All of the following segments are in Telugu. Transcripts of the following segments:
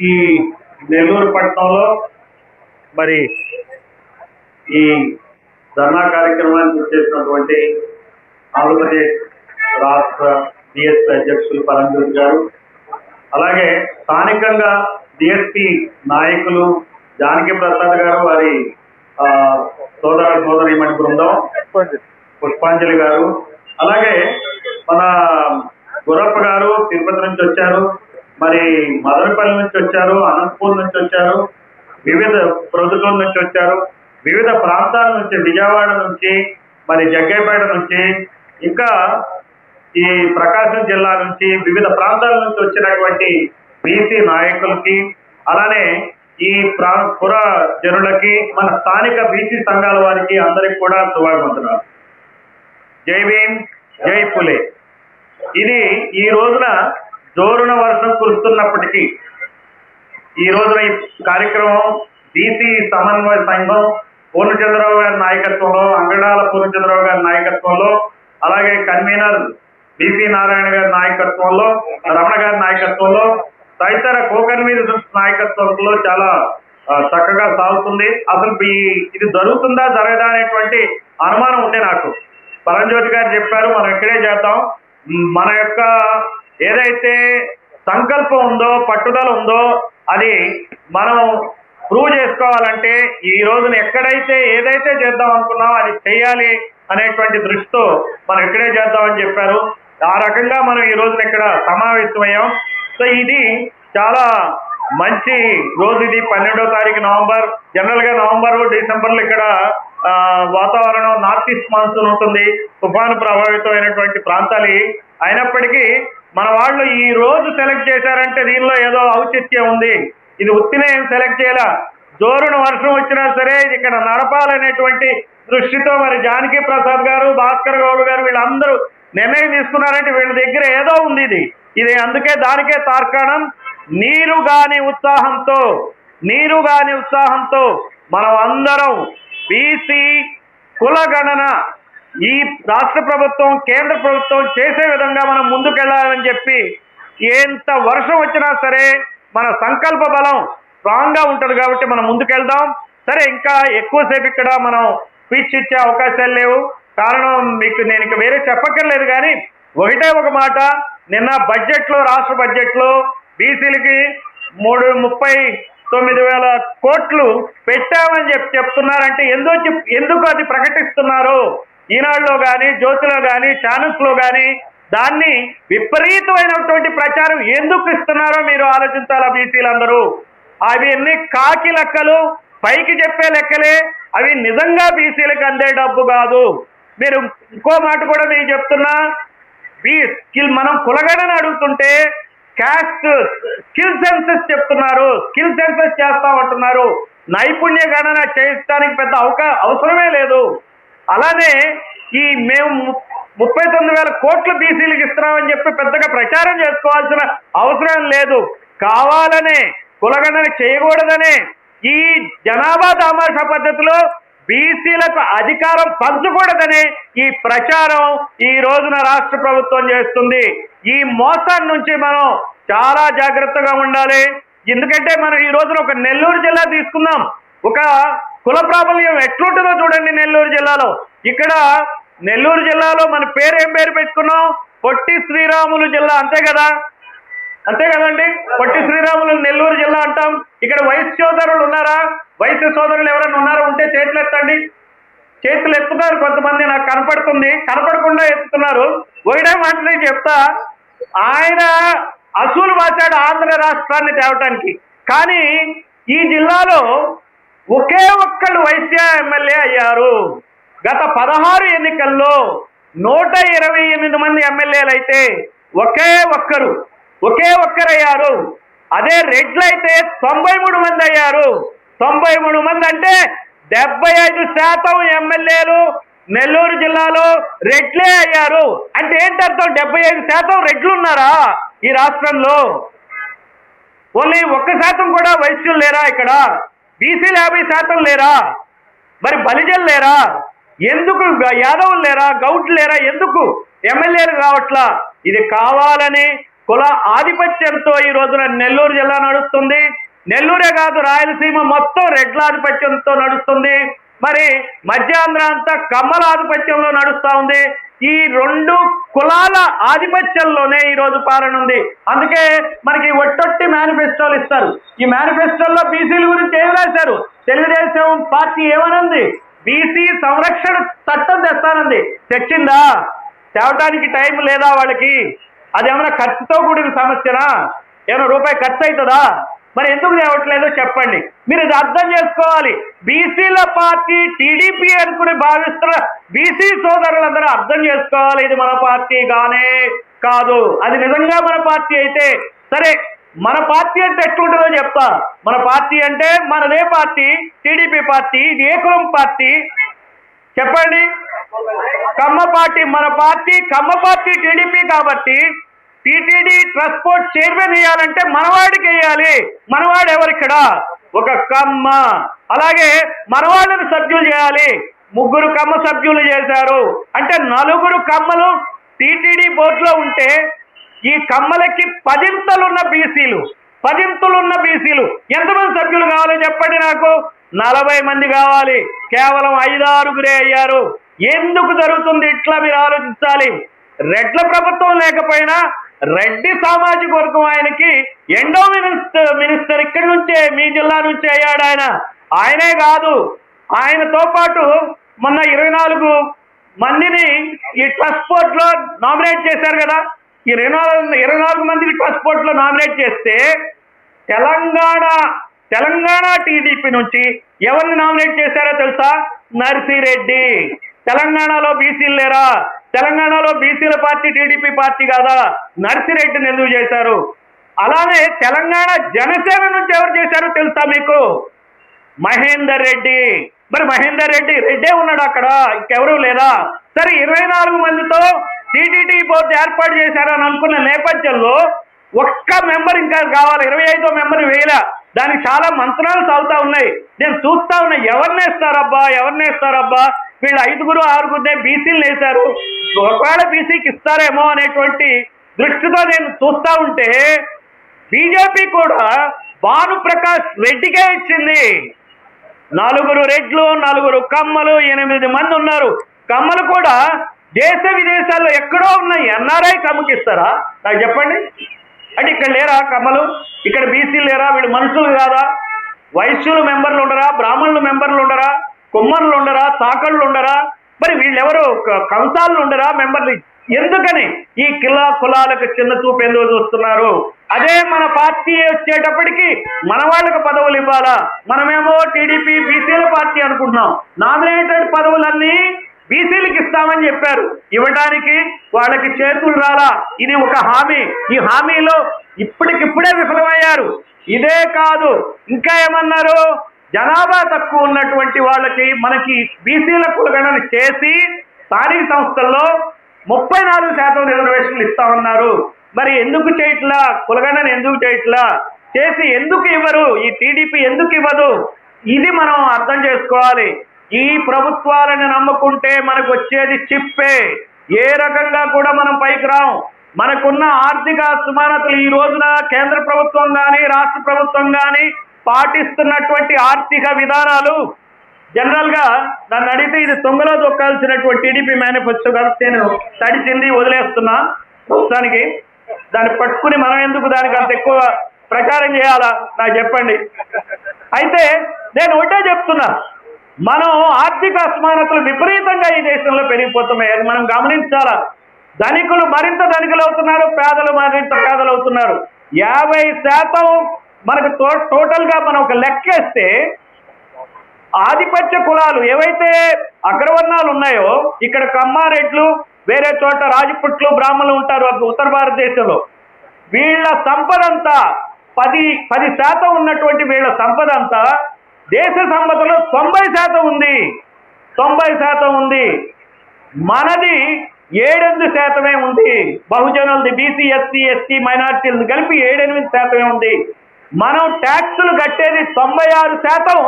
ఈ నెల్లూరు పట్టణంలో మరి ఈ ధర్నా కార్యక్రమానికి చేసినటువంటి ఆంధ్రప్రదేశ్ రాష్ట్ర డిఎస్పీ అధ్యక్షులు పరంజ్యోతి గారు అలాగే స్థానికంగా డిఎస్పీ నాయకులు జానకి ప్రసాద్ గారు వారి సోదర సోదరిమణి బృందం పుష్పాంజలి గారు అలాగే మన గురప్ప గారు తిరుపతి నుంచి వచ్చారు. మరి మదనపల్లి నుంచి వచ్చారు అనంతపూర్ నుంచి వచ్చారు వివిధ ప్రజల నుంచి వచ్చారు వివిధ ప్రాంతాల నుంచి విజయవాడ నుంచి మరి జగ్గైపేట నుంచి ఇంకా ఈ ప్రకాశం జిల్లా నుంచి వివిధ ప్రాంతాల నుంచి వచ్చినటువంటి బీసీ నాయకులకి అలానే ఈ ప్రా పుర జనులకి మన స్థానిక బీసీ సంఘాల వారికి అందరికి కూడా శుభాకాంక్షలు జై భీమ్ జై పులే. ఇది ఈ రోజున జోరున వర్షం కురుస్తున్నప్పటికీ ఈ రోజున ఈ కార్యక్రమం బీసీ సమన్వయ సంఘం పూర్ణచంద్రరావు గారి నాయకత్వంలో అంగడాల పూర్ణచంద్రరావు గారి నాయకత్వంలో అలాగే కన్వీనర్ బీసీ నారాయణ గారి నాయకత్వంలో రమణ గారి నాయకత్వంలో తదితర కోకన్వీనర్స్ నాయకత్వంలో చాలా చక్కగా సాగుతుంది. అసలు ఇది జరుగుతుందా జరగదా అనేటువంటి అనుమానం ఉంది నాకు. పరంజ్యోతి గారు చెప్పారు మనం ఇక్కడే చేద్దాం. మన యొక్క ఏదైతే సంకల్పం ఉందో పట్టుదల ఉందో అది మనం ప్రూవ్ చేసుకోవాలంటే ఈ రోజున ఎక్కడైతే ఏదైతే చేద్దాం అనుకున్నామో అది చేయాలి అనేటువంటి దృష్టితో మనం ఇక్కడే చేద్దామని చెప్పారు. ఆ రకంగా మనం ఈ రోజున ఇక్కడ సమావేశమయ్యాం. సో ఇది చాలా మంచి రోజు ఇది. పన్నెండో తారీఖు నవంబర్ జనరల్గా నవంబర్ డిసెంబర్లో ఇక్కడ వాతావరణం నార్త్ ఈస్ట్ మాన్సూన్ ఉంటుంది. తుఫాను ప్రభావితమైనటువంటి ప్రాంతాలు అయినప్పటికీ మన వాళ్ళు ఈ రోజు సెలెక్ట్ చేశారంటే దీనిలో ఏదో ఔచిత్యం ఉంది. ఇది ఉత్తినే ఏం సెలెక్ట్ చేయాల. జోరున వర్షం వచ్చినా సరే ఇది ఇక్కడ నడపాలనేటువంటి దృష్టితో మరి జానకి ప్రసాద్ గారు భాస్కర్ గౌడ్ గారు వీళ్ళందరూ నిర్ణయం తీసుకున్నారంటే వీళ్ళ దగ్గర ఏదో ఉంది ఇది. ఇది అందుకే దానికే తార్కాణం. నీరు గాని ఉత్సాహంతో నీరు గాని ఉత్సాహంతో మనం అందరం బీసీ కులగణన ఈ రాష్ట్ర ప్రభుత్వం కేంద్ర ప్రభుత్వం చేసే విధంగా మనం ముందుకెళ్ళాలని చెప్పి ఎంత వర్షం వచ్చినా సరే మన సంకల్ప బలం స్ట్రాంగ్గా కాబట్టి మనం ముందుకెళ్దాం. సరే ఇంకా ఎక్కువసేపు ఇక్కడ మనం స్పీచ్ ఇచ్చే అవకాశాలు లేవు. కారణం మీకు నేను ఇక వేరే చెప్పక్కర్లేదు కానీ ఒకటే ఒక మాట. నిన్న బడ్జెట్లో రాష్ట్ర బడ్జెట్లో బీసీలకి మూడు ముప్పై తొమ్మిది వేల కోట్లు పెట్టామని చెప్పి చెప్తున్నారంటే ఎందుకు చెప్- ఎందుకు అది ప్రకటిస్తున్నారు? ఈనాడులో కానీ జ్యోతిలో కానీ ఛానల్స్లో కానీ దాన్ని విపరీతమైనటువంటి ప్రచారం ఎందుకు ఇస్తున్నారో మీరు ఆలోచించాలా బీసీలందరూ? అవి ఎన్ని కాకి లెక్కలు పైకి చెప్పే లెక్కలే అవి నిజంగా బీసీలకు అందే డబ్బు కాదు. మీరు ఇంకో మాట కూడా నేను చెప్తున్నా బీ స్కిల్ మనం కులగడని అడుగుతుంటే క్యాస్ట్ స్కిల్ సెన్సెస్ చెప్తున్నారు స్కిల్ సెన్సెస్ చేస్తామంటున్నారు. నైపుణ్య గణన చేయడానికి పెద్ద అవకా అవసరమే లేదు. అలానే ఈ మేము ముప్పై తొమ్మిది వేల కోట్ల బీసీలకు ఇస్తున్నామని చెప్పి పెద్దగా ప్రచారం చేసుకోవాల్సిన అవసరం లేదు. కావాలనే కులగణన చేయకూడదనే ఈ జనాభా దామాషా పద్ధతిలో బీసీలకు అధికారం పంచకూడదనే ఈ ప్రచారం ఈ రోజున రాష్ట్ర ప్రభుత్వం చేస్తుంది. ఈ మోసాన్ని నుంచి మనం చాలా జాగ్రత్తగా ఉండాలి. ఎందుకంటే మనం ఈ రోజున ఒక నెల్లూరు జిల్లా తీసుకుందాం. ఒక కుల ప్రాబల్యం ఎట్లుంటుందో చూడండి నెల్లూరు జిల్లాలో. ఇక్కడ నెల్లూరు జిల్లాలో మన పేరు ఏం పేరు పెట్టుకున్నాం? పొట్టి శ్రీరాములు జిల్లా అంతే కదా? అంతే కదండి? పొట్టి శ్రీరాములు నెల్లూరు జిల్లా అంటాం. ఇక్కడ వయసు సోదరులు ఉన్నారా? వయసు సోదరులు ఎవరైనా ఉన్నారా? ఉంటే చేతులు ఎత్తండి. చేతులు ఎత్తున్నారు కొంతమంది నాకు కనపడుతుంది. కనపడకుండా ఎత్తుతున్నారు. ఒకటే మాట నేను చెప్తా. ఆయన అసూలు వాచాడు ఆంధ్ర రాష్ట్రాన్ని తేవటానికి. కానీ ఈ జిల్లాలో ఒకే ఒక్కళ్ళు వైశ్య ఎమ్మెల్యే అయ్యారు. గత పదహారు ఎన్నికల్లో నూట ఇరవై ఎనిమిది మంది ఎమ్మెల్యేలు అయితే ఒకే ఒక్కరు ఒకే ఒక్కరయ్యారు. అదే రెడ్లు అయితే తొంభై మూడు మంది అయ్యారు. తొంభై మూడు మంది అంటే డెబ్బై ఐదు శాతం ఎమ్మెల్యేలు నెల్లూరు జిల్లాలో రెడ్లే అయ్యారు. అంటే ఏంటి అర్థం? డెబ్బై ఐదు శాతం రెడ్లు ఉన్నారా ఈ రాష్ట్రంలో? ఓన్లీ ఒక్క శాతం కూడా వైశ్యులు లేరా ఇక్కడ? బీసీలు యాభై శాతం లేరా? మరి బలిజలు లేరా? ఎందుకు యాదవులు లేరా? గౌట్ లేరా? ఎందుకు ఎమ్మెల్యేలు రావట్లా? ఇది కావాలని కుల ఆధిపత్యంతో ఈ రోజున నెల్లూరు జిల్లా నడుస్తుంది. నెల్లూరే కాదు రాయలసీమ మొత్తం రెడ్ల ఆధిపత్యంతో నడుస్తుంది. మరి మధ్యాంధ్ర అంతా కమ్మల ఆధిపత్యంలో నడుస్తూ ఉంది. ఈ రెండు కులాల ఆధిపత్యంలోనే ఈ రోజు పాలన ఉంది. అందుకే మనకి ఒట్టొట్టి మేనిఫెస్టోలు ఇస్తారు. ఈ మేనిఫెస్టోల్లో బీసీల గురించి ఏమి రాశారు? తెలుగుదేశం పార్టీ ఏమనుంది? బీసీ సంరక్షణ చట్టం తెస్తానంది. తెచ్చిందా? తేవటానికి టైం లేదా వాళ్ళకి? అది ఏమైనా ఖర్చుతో కూడిన సమస్యనా? ఏమైనా రూపాయి ఖర్చు అవుతుందా మరి ఎందుకు తేవట్లేదో చెప్పండి. మీరు ఇది అర్థం చేసుకోవాలి. బీసీల పార్టీ టీడీపీ అనుకుని భావిస్తున్న బీసీ సోదరులందరూ అర్థం చేసుకోవాలి. ఇది మన పార్టీ గానే కాదు. అది నిజంగా మన పార్టీ అయితే సరే మన పార్టీ అంటే ఎట్లుంటుందో చెప్తా. మన పార్టీ అంటే మనదే పార్టీ టీడీపీ పార్టీ ఇది ఏ కులం పార్టీ? చెప్పండి. కమ్మ పార్టీ మన పార్టీ కమ్మ పార్టీ టీడీపీ కాబట్టి టీటీడీ ట్రాన్స్పోర్ట్ చైర్మన్ వేయాలంటే మనవాడికి వేయాలి మనవాడు ఎవరిక్కడ? ఒక కమ్మ. అలాగే మనవాళ్ళని సభ్యులు చేయాలి. ముగ్గురు కమ్మ సభ్యులు చేశారు. అంటే నలుగురు కమ్మలు టీటీడీ బోర్డులో ఉంటే ఈ కమ్మలకి పదింతలున్న బీసీలు పదింతలున్న బీసీలు ఎంతమంది సభ్యులు కావాలో చెప్పండి నాకు? నలభై మంది కావాలి. కేవలం ఐదారుగురే అయ్యారు. ఎందుకు జరుగుతుంది? ఇట్లా మీరు ఆలోచించాలి. రెడ్ల ప్రభుత్వం లేకపోయినా రెడ్డి సామాజిక వర్గం ఆయనకి ఎండో మినిస్టర్ మినిస్టర్ ఇక్కడి నుంచే మీ జిల్లా నుంచే అయ్యాడు ఆయన. ఆయనే కాదు ఆయనతో పాటు మొన్న ఇరవై నాలుగు మందిని ఈ ట్రస్ట్ బోర్డ్లో నామినేట్ చేశారు కదా. ఈ ఇరవై నాలుగు ఇరవై నాలుగు మందిని ట్రస్ట్ బోర్డ్లో నామినేట్ చేస్తే తెలంగాణ తెలంగాణ టీడీపీ నుంచి ఎవరిని నామినేట్ చేశారో తెలుసా? నర్సిరెడ్డి. తెలంగాణలో బీసీలు లేరా? తెలంగాణలో బీసీల పార్టీ టీడీపీ పార్టీ కాదా? నర్సిరెడ్డిని ఎందుకు చేశారు? అలానే తెలంగాణ జనసేన నుంచి ఎవరు చేశారో తెలుసా మీకు? మహేందర్ రెడ్డి. మరి మహేందర్ రెడ్డి రెడ్డే ఉన్నాడు అక్కడ ఇంకెవరూ లేదా? సరే ఇరవై నాలుగు మందితో టీటీడీ బోర్డు ఏర్పాటు చేశారని అనుకున్న నేపథ్యంలో ఒక్క మెంబర్ ఇంకా కావాలి ఇరవై ఐదో మెంబర్ వేయలే. దానికి చాలా మంత్రాలు సాగుతా ఉన్నాయి. నేను చూస్తా ఉన్నా ఎవరిని ఎవరినేస్తారబ్బా ఎవరిని వీళ్ళు ఐదుగురు ఆరుగురునే బీసీలు వేశారు. ఒకవేళ బీసీకి ఇస్తారేమో అనేటువంటి దృష్టితో నేను చూస్తా ఉంటే బీజేపీ కూడా భానుప్రకాష్ రెడ్డికే ఇచ్చింది. నలుగురు రెడ్లు నలుగురు కమ్మలు ఎనిమిది మంది ఉన్నారు. కమ్మలు కూడా దేశ విదేశాల్లో ఎక్కడో ఉన్న ఎన్ఆర్ఐ కమ్మకి ఇస్తారా? నాకు చెప్పండి. అంటే ఇక్కడ లేరా కమ్మలు? ఇక్కడ బీసీలు లేరా? వీళ్ళు మనుషులు కాదా? వైశ్యులు మెంబర్లు ఉండరా? బ్రాహ్మణులు మెంబర్లు ఉండరా? కుమ్మర్లు ఉండరా తాకళ్ళు ఉండరా? మరి వీళ్ళెవరు? కంసాలు ఉండరా మెంబర్లు? ఎందుకని ఈ కిలా కులాలకు చిన్న చూపు ఎందుకు చూస్తున్నారు? అదే మన పార్టీ వచ్చేటప్పటికి మన వాళ్ళకి పదవులు ఇవ్వాలా? మనమేమో టీడీపీ బీసీల పార్టీ అనుకుంటున్నాం. నామినేటెడ్ పదవులన్నీ బీసీలకు ఇస్తామని చెప్పారు. ఇవ్వడానికి వాళ్ళకి చేతులు రాలా? ఇది ఒక హామీ. ఈ హామీలో ఇప్పటికిప్పుడే విఫలమయ్యారు. ఇదే కాదు. ఇంకా ఏమన్నారు? జనాభా తక్కువ ఉన్నటువంటి వాళ్ళకి మనకి బీసీల కులగణన చేసి స్థానిక సంస్థల్లో ముప్పై నాలుగు శాతం రిజర్వేషన్లు ఇస్తామన్నారు మరి ఎందుకు చేయట్లా? కులగణన ఎందుకు చేయట్లా? చేసి ఎందుకు ఇవ్వరు? ఈ టీడీపీ ఎందుకు ఇవ్వదు? ఇది మనం అర్థం చేసుకోవాలి. ఈ ప్రభుత్వాలను నమ్ముకుంటే మనకు వచ్చేది చిప్పే. ఏ రకంగా కూడా మనం పైకి రాం మనకున్న ఆర్థిక అసమానతలు ఈ రోజున కేంద్ర ప్రభుత్వం కానీ రాష్ట్ర ప్రభుత్వం కానీ పాటిస్తున్నటువంటి ఆర్థిక విధానాలు. జనరల్గా నన్ను అడిగితే ఇది తొంగలో దొక్కాల్సినటువంటి టీడీపీ మేనిఫెస్టో కాబట్టి నేను తడిచింది వదిలేస్తున్నా ప్రస్తుతానికి. దాన్ని పట్టుకుని మనం ఎందుకు దానికి అంత ఎక్కువ ప్రచారం చేయాలా? నాకు చెప్పండి. అయితే నేను ఒకటే చెప్తున్నా. మనం ఆర్థిక అసమానతలు విపరీతంగా ఈ దేశంలో పెరిగిపోతున్నాయి. అది మనం గమనించాలా? ధనికులు మరింత ధనికులు అవుతున్నారు పేదలు మరింత పేదలు అవుతున్నారు యాభై శాతం మనకు టో- టోటల్గా మనం ఒక లెక్కేస్తే ఆధిపత్య కులాలు ఏవైతే అగ్రవర్ణాలు ఉన్నాయో ఇక్కడ కమ్మారెడ్లు వేరే చోట రాజపుట్లు బ్రాహ్మణులు ఉంటారు ఉత్తర భారతదేశంలో. వీళ్ళ సంపద అంతా పది పది శాతం ఉన్నటువంటి వీళ్ళ సంపద అంతా దేశ సంపదలో తొంభై శాతం ఉంది. తొంభై శాతం ఉంది. మనది ఏడెనిమిది శాతమే ఉంది. బహుజనులది బీసీ ఎస్సీ ఎస్టీ మైనార్టీలు కలిపి ఏడెనిమిది శాతమే ఉంది. మనం ట్యాక్సులు కట్టేది తొంభై ఆరు శాతం.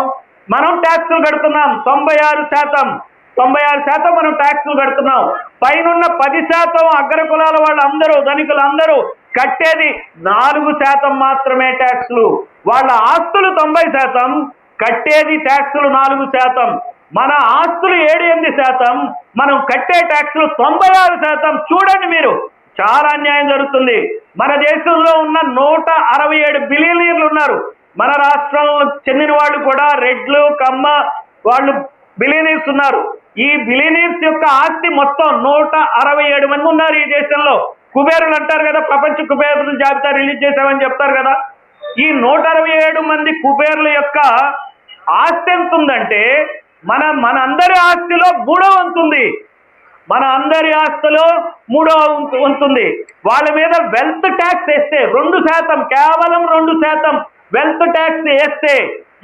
మనం ట్యాక్సులు కడుతున్నాం తొంభై ఆరు శాతం. తొంభై ఆరు శాతం మనం ట్యాక్సులు కడుతున్నాం. పైనున్న పది శాతం అగ్ర కులాల వాళ్ళందరూ ధనికులందరూ కట్టేది నాలుగు శాతం మాత్రమే ట్యాక్సులు. వాళ్ళ ఆస్తులు తొంభై శాతం కట్టేది ట్యాక్సులు నాలుగు శాతం. మన ఆస్తులు ఏడు ఎనిమిది శాతం మనం కట్టే ట్యాక్సులు తొంభై ఆరు శాతం. చూడండి మీరు చాలా అన్యాయం జరుగుతుంది. మన దేశంలో ఉన్న నూట అరవై ఏడు బిలియనీర్లు ఉన్నారు. మన రాష్ట్రంలో చెందిన వాళ్ళు కూడా రెడ్లు కమ్మ వాళ్ళు బిలియనీర్స్ ఉన్నారు. ఈ బిలియనీర్స్ యొక్క ఆస్తి మొత్తం నూట అరవై ఏడు మంది ఉన్నారు ఈ దేశంలో. కుబేరులు అంటారు కదా ప్రపంచ కుబేరుల జాబితా రిలీజ్ చేశామని చెప్తారు కదా. ఈ నూట అరవై ఏడు మంది కుబేరుల యొక్క ఆస్తి ఎంత ఉందంటే మన మన అందరి ఆస్తిలో మూడో వంతుంది మన అందరి ఆస్తులో మూడో ఉంటుంది. వాళ్ళ మీద వెల్త్ ట్యాక్స్ వేస్తే రెండు శాతం కేవలం రెండు శాతం వెల్త్ ట్యాక్స్ వేస్తే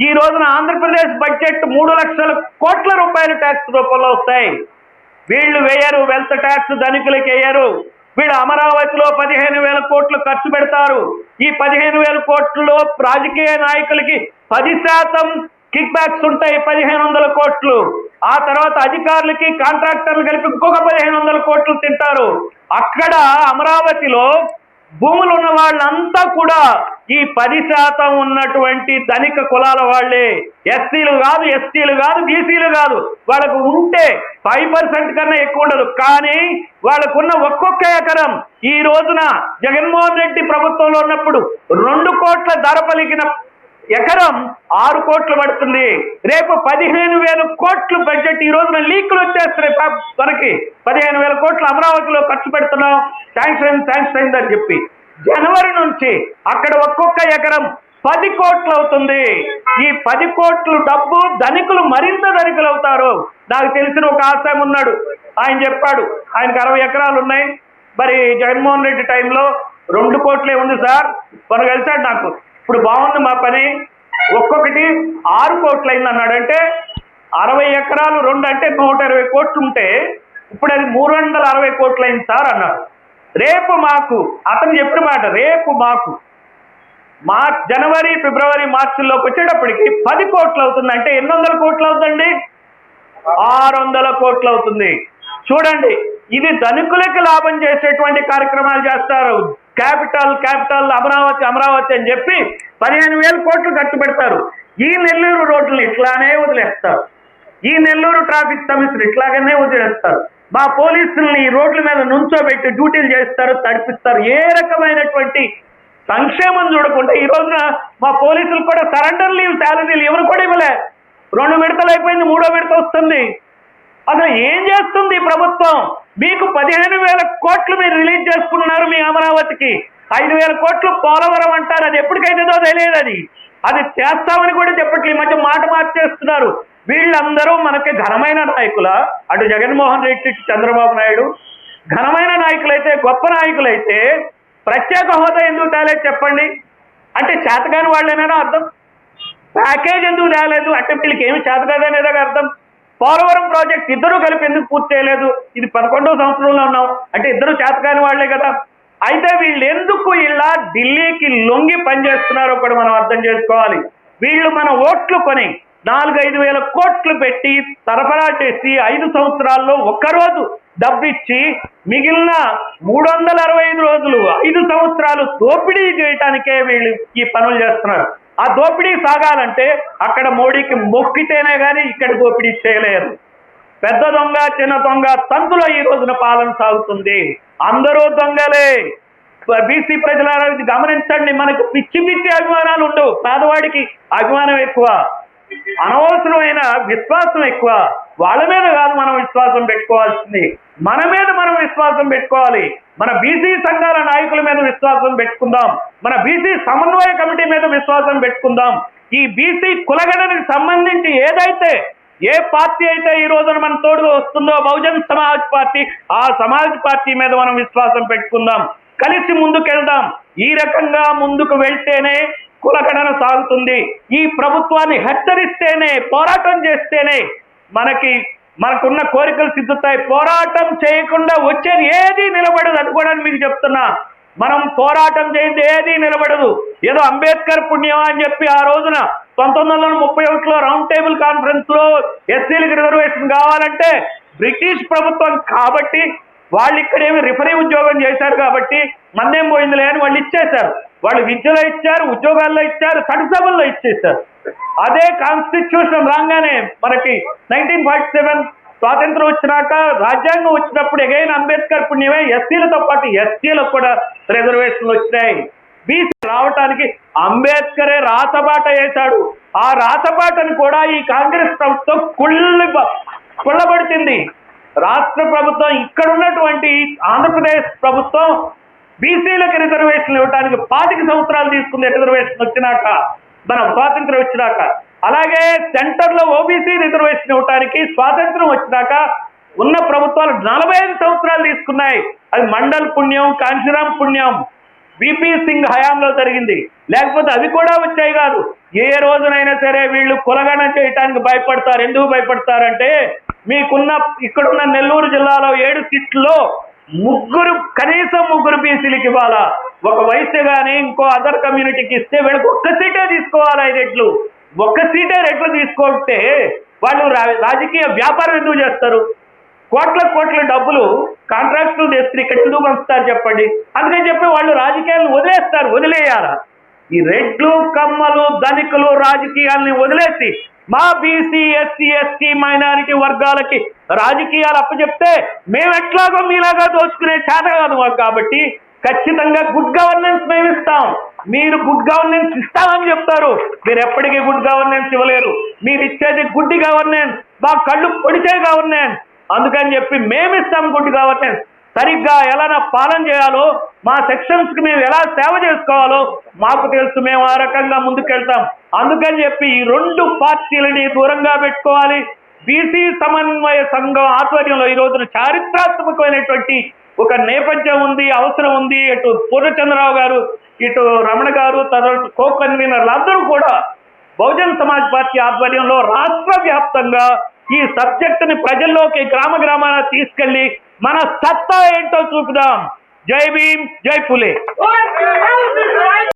ఈ రోజున ఆంధ్రప్రదేశ్ బడ్జెట్ మూడు లక్షల కోట్ల రూపాయలు ట్యాక్స్ రూపంలో వస్తాయి. వీళ్ళు వేయరు వెల్త్ ట్యాక్స్ ధనికులకి వేయరు. వీళ్ళు అమరావతిలో పదిహేను వేల కోట్లు ఖర్చు పెడతారు. ఈ పదిహేను వేల కోట్లలో రాజకీయ నాయకులకి పది శాతం కిక్ బ్యాక్స్ ఉంటాయి పదిహేను వందల కోట్లు. ఆ తర్వాత అధికారులకి కాంట్రాక్టర్లు కలిపి ఇంకొక పదిహేను వందల కోట్లు తింటారు. అక్కడ అమరావతిలో భూములు ఉన్న వాళ్ళంతా కూడా ఈ పది శాతం ఉన్నటువంటి ధనిక కులాల వాళ్ళే. ఎస్సీలు కాదు ఎస్టీలు కాదు బీసీలు కాదు. వాళ్ళకు ఉంటే ఫైవ్ పర్సెంట్ కన్నా ఎక్కువ ఉండదు. కానీ వాళ్ళకున్న ఒక్కొక్క ఎకరం ఈ రోజున జగన్మోహన్ రెడ్డి ప్రభుత్వంలో ఉన్నప్పుడు రెండు కోట్ల ధర పలికిన ఎకరం ఆరు కోట్లు పడుతుంది. రేపు పదిహేను వేల కోట్లు బడ్జెట్ ఈ రోజున లీకులు వచ్చేస్తున్నాయి మనకి. పదిహేను వేల కోట్లు అమరావతిలో ఖర్చు పెడుతున్నాం. శాంక్షన్ అయింది శాంక్షన్ అయిందని చెప్పి. జనవరి నుంచి అక్కడ ఒక్కొక్క ఎకరం పది కోట్లు అవుతుంది. ఈ పది కోట్లు డబ్బు ధనికులు మరింత ధనికులు అవుతారు. నాకు తెలిసిన ఒక ఆశయం ఉన్నాడు. ఆయన చెప్పాడు ఆయనకు అరవై ఎకరాలు ఉన్నాయి. మరి జగన్మోహన్ రెడ్డి టైంలో రెండు కోట్లే ఉంది సార్. మనం కలిసాడు నాకు? ఇప్పుడు బాగుంది మా పని. ఒక్కొక్కటి ఆరు కోట్లు అయింది అన్నాడు అంటే అరవై ఎకరాలు రెండు అంటే నూట ఇరవై కోట్లు ఉంటే ఇప్పుడు అది మూడు వందల అరవై కోట్లు అయింది సార్ అన్నాడు రేపు మాకు అతను చెప్పిన మాట రేపు మాకు. మార్చ్ జనవరి ఫిబ్రవరి మార్చిలోకి వచ్చేటప్పటికి పది కోట్లు అవుతుంది అంటే ఎన్ని వందల కోట్లు అవుతుందండి ఆరు వందల కోట్లు అవుతుంది. చూడండి ఇది ధనికులకి లాభం చేసేటువంటి కార్యక్రమాలు చేస్తారు. క్యాపిటల్ క్యాపిటల్ అమరావతి అమరావతి అని చెప్పి పదిహేను వేల కోట్లు ఖర్చు పెడతారు. ఈ నెల్లూరు రోడ్లను ఇట్లానే వదిలేస్తారు. ఈ నెల్లూరు ట్రాఫిక్ సమస్యలు ఇట్లాగనే వదిలేస్తారు. మా పోలీసుల్ని ఈ రోడ్ల మీద నుంచోబెట్టి డ్యూటీలు చేస్తారు తడిపిస్తారు. ఏ రకమైనటువంటి సంక్షేమం చూడకుండా ఈ రోజున మా పోలీసులు కూడా సరెండర్ లీవ్ శాలరీలు ఎవరు కూడా ఇవ్వలే. రెండు విడతలు అయిపోయింది మూడో విడత వస్తుంది. అసలు ఏం చేస్తుంది ప్రభుత్వం? మీకు పదిహేను వేల కోట్లు మీరు రిలీజ్ చేసుకున్నారు మీ అమరావతికి. ఐదు వేల కోట్లు పోలవరం అంటారు. అది ఎప్పటికైతేదో తెలియదు అది. అది చేస్తామని కూడా చెప్పట్లేదు ఈ మధ్య మాట మార్చేస్తున్నారు. వీళ్ళందరూ మనకి ఘనమైన నాయకుల అటు జగన్మోహన్ రెడ్డి చంద్రబాబు నాయుడు. ఘనమైన నాయకులైతే గొప్ప నాయకులైతే ప్రత్యేక హోదా ఎందుకు తేలేదు చెప్పండి? అంటే చేతగాని వాళ్ళేనా అర్థం? ప్యాకేజ్ ఎందుకు తేలేదు? అంటే వీళ్ళకి ఏమి చేతకాదనేదా అర్థం? పోలవరం ప్రాజెక్ట్ ఇద్దరు కలిపి ఎందుకు పూర్తి చేయలేదు? ఇది పదకొండవ సంవత్సరంలో ఉన్నాం. అంటే ఇద్దరు చేతకాని వాళ్ళే కదా. అయితే వీళ్ళు ఎందుకు ఇలా ఢిల్లీకి లొంగి పనిచేస్తున్నారో కూడా మనం అర్థం చేసుకోవాలి. వీళ్ళు మన ఓట్లు కొని నాలుగైదు వేల కోట్లు పెట్టి సరఫరా చేసి ఐదు సంవత్సరాల్లో ఒక్కరోజు డబ్బిచ్చి మిగిలిన మూడు వందల అరవై ఐదు రోజులు ఐదు సంవత్సరాలు దోపిడీ చేయటానికే వీళ్ళు ఈ పనులు చేస్తున్నారు. ఆ దోపిడీ సాగాలంటే అక్కడ మోడీకి మొక్కితేనే కానీ ఇక్కడ దోపిడీ చేయలేరు. పెద్ద దొంగ చిన్న దొంగ తంతులో ఈ రోజున పాలన సాగుతుంది. అందరూ దొంగలే. బీసీ ప్రజలారా ఇది గమనించండి మనకు పిచ్చి పిచ్చి అభిమానాలు ఉండవు. పేదవాడికి అభిమానం ఎక్కువ. అనవసరమైన విశ్వాసం ఎక్కువ. వాళ్ళ మీద కాదు మనం విశ్వాసం పెట్టుకోవాల్సింది. మన మీద మనం విశ్వాసం పెట్టుకోవాలి. మన బీసీ సంఘాల నాయకుల మీద విశ్వాసం పెట్టుకుందాం. మన బీసీ సమన్వయ కమిటీ మీద విశ్వాసం పెట్టుకుందాం. ఈ బీసీ కులగణనికి సంబంధించి ఏదైతే ఏ పార్టీ అయితే ఈ రోజున మన తోడుగా వస్తుందో బహుజన్ సమాజ్ పార్టీ ఆ సమాజ్ పార్టీ మీద మనం విశ్వాసం పెట్టుకుందాం. కలిసి ముందుకెళ్దాం. ఈ రకంగా ముందుకు వెళ్తేనే కులగణన సాగుతుంది. ఈ ప్రభుత్వాన్ని హెచ్చరిస్తేనే పోరాటం చేస్తేనే మనకి మనకున్న కోరికలు సిద్ధుతాయి. పోరాటం చేయకుండా వచ్చేది ఏది నిలబడదు అనుకోవడానికి మీకు చెప్తున్నా. మనం పోరాటం చేయింది ఏది నిలబడదు. ఏదో అంబేద్కర్ పుణ్యమా అని చెప్పి ఆ రోజున పంతొమ్మిది వందల ముప్పై ఒకటిలో రౌండ్ టేబుల్ కాన్ఫరెన్స్లో ఎస్సీలకు రిజర్వేషన్ కావాలంటే బ్రిటిష్ ప్రభుత్వం కాబట్టి వాళ్ళు ఇక్కడేమి రిఫరీ ఉద్యోగం చేశారు కాబట్టి మందేం పోయిందిలే అని వాళ్ళు ఇచ్చేశారు. వాళ్ళు విద్యలో ఇచ్చారు ఉద్యోగాల్లో ఇచ్చారు సభల్లో ఇచ్చేశారు. అదే కాన్స్టిట్యూషన్ రాగానే మనకి నైన్టీన్ ఫార్టీ సెవెన్ స్వాతంత్రం వచ్చినాక రాజ్యాంగం వచ్చినప్పుడు ఎగైన్ అంబేద్కర్ పుణ్యమే ఎస్సీలతో పాటు ఎస్టీలకు కూడా రిజర్వేషన్లు వచ్చినాయి. బీసీ రావటానికి అంబేద్కరే రాతబాట వేశాడు. ఆ రాతబాటను కూడా ఈ కాంగ్రెస్ ప్రభుత్వం కుళ్ళి కుళ్ళబడుతుంది. రాష్ట్ర ప్రభుత్వం ఇక్కడ ఉన్నటువంటి ఆంధ్రప్రదేశ్ ప్రభుత్వం బీసీలకు రిజర్వేషన్లు ఇవ్వడానికి పాతిక సంవత్సరాలు తీసుకుంది రిజర్వేషన్ వచ్చినాక. మనం స్వాతంత్రం వచ్చినాక. అలాగే సెంటర్లో ఓబీసీ రిజర్వేషన్ ఇవ్వటానికి స్వాతంత్రం వచ్చినాక ఉన్న ప్రభుత్వాలు నలభై ఐదు సంవత్సరాలు తీసుకున్నాయి. అది మండల్ పుణ్యం కాంశీరామ్ పుణ్యం విపి సింగ్ హయాంలో జరిగింది. లేకపోతే అవి కూడా వచ్చాయి కాదు. ఏ రోజునైనా సరే వీళ్ళు కులగణం చేయటానికి భయపడతారు. ఎందుకు భయపడతారంటే మీకున్న ఇక్కడున్న నెల్లూరు జిల్లాలో ఏడు సీట్లలో ముగ్గురు కనీసం ముగ్గురు బీసీలకు ఇవ్వాలా? ఒక వయసు కానీ ఇంకో అదర్ కమ్యూనిటీకి ఇస్తే వీళ్ళకి ఒక్క సీటే తీసుకోవాలి ఐదు రెట్లు ఒక్క సీటే రెట్లు తీసుకుంటే వాళ్ళు రా- రాజకీయ వ్యాపారం ఎందుకు చేస్తారు? కోట్ల కోట్ల డబ్బులు కాంట్రాక్టులు తెస్తే ఇక్కడ ఎందుకు పంపుతారు చెప్పండి? అందుకని చెప్పి వాళ్ళు రాజకీయాలను వదిలేస్తారు వదిలేయాల? ఈ రెడ్లు కమ్మలు ధనికులు రాజకీయాల్ని వదిలేసి మా బీసీ ఎస్సీ ఎస్టీ మైనారిటీ వర్గాలకి రాజకీయాలు అప్పచెప్తే మేము ఎట్లాగో మీలాగా దోచుకునే చేత కాదు మాకు కాబట్టి ఖచ్చితంగా గుడ్ గవర్నెన్స్ మేము ఇస్తాం మీరు గుడ్ గవర్నెన్స్ ఇస్తామని చెప్తారు. మీరు ఎప్పటికీ గుడ్ గవర్నెన్స్ ఇవ్వలేరు. మీరు ఇచ్చేది గుడ్డి గవర్నెన్స్ మా కళ్ళు పొడిచే గవర్నెన్స్ అందుకని చెప్పి మేము ఇస్తాం గుడ్ గవర్నెన్స్ సరిగ్గా ఎలా పాలన చేయాలో మా సెక్షన్స్కి మేము ఎలా సేవ చేసుకోవాలో మాకు తెలుసు మేము ఆ రకంగా ముందుకెళ్తాం. అందుకని చెప్పి ఈ రెండు పార్టీలని దూరంగా పెట్టుకోవాలి. బీసీ సమన్వయ సంఘం ఆధ్వర్యంలో ఈ రోజున చారిత్రాత్మకమైనటువంటి ఒక నేపథ్యం ఉంది అవసరం ఉంది ఇటు పూర్ణచంద్రరావు గారు ఇటు రమణ గారు తర్వాత కో కన్వీనర్లు అందరూ కూడా బహుజన్ సమాజ్ పార్టీ ఆధ్వర్యంలో రాష్ట్ర వ్యాప్తంగా ఈ సబ్జెక్టుని ప్రజల్లోకి గ్రామ గ్రామాన తీసుకెళ్ళి మన సత్తా ఏంటో చూపుదాం. జై భీమ్ జై ఫులే